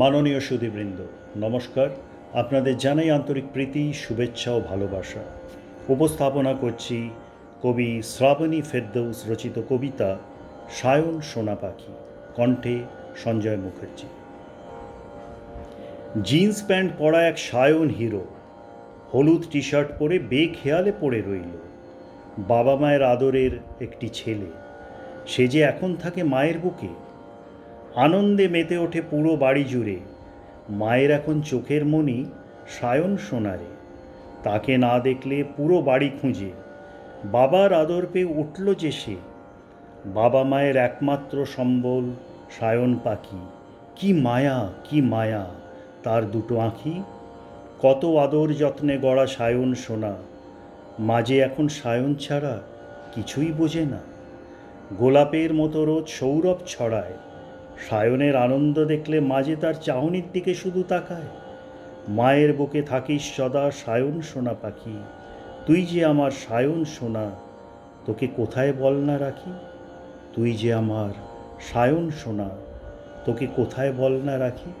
মাননীয় সুধীবৃন্দ নমস্কার। আপনাদের জানাই আন্তরিক প্রীতি, শুভেচ্ছা ও ভালোবাসা। উপস্থাপনা করছি কবি শ্রাবণী ফেরদৌস রচিত কবিতা সায়ন সোনা পাখি, কণ্ঠে সঞ্জয় মুখার্জি। জিন্স প্যান্ট পরা এক সায়ন হিরো, হলুদ টি শার্ট পরে বেখেয়ালে পড়ে রইল। বাবা মায়ের আদরের একটি ছেলে, সে যে এখন থাকে মায়ের বুকে আনন্দে মেতে ওঠে পুরো বাড়ি জুড়ে। মায়ের এখন চোখের মনি সায়ন সোনারে। তাকে না দেখলে পুরো বাড়ি খুঁজে। বাবার আদর পেয়ে উঠল যে সে। বাবা মায়ের একমাত্র সম্বল সায়ন পাখি। কি মায়া কি মায়া, তার দুটো আঁখি। কত আদর যত্নে গড়া সায়ন সোনা। মাঝে এখন সায়ন ছাড়া কিছুই বোঝে না। গোলাপের মতো রোজ সৌরভ ছড়ায়। সায়নের আনন্দ দেখলে মাঝে তার চাহনির দিকে শুধু তাকায়। মায়ের বুকে থাকিস সদা সায়ন সোনা পাখি। তুই যে আমার সায়ন সোনা, তোকে কোথায় বল না রাখি? তুই যে আমার সায়ন সোনা, তোকে কোথায় বল না রাখি?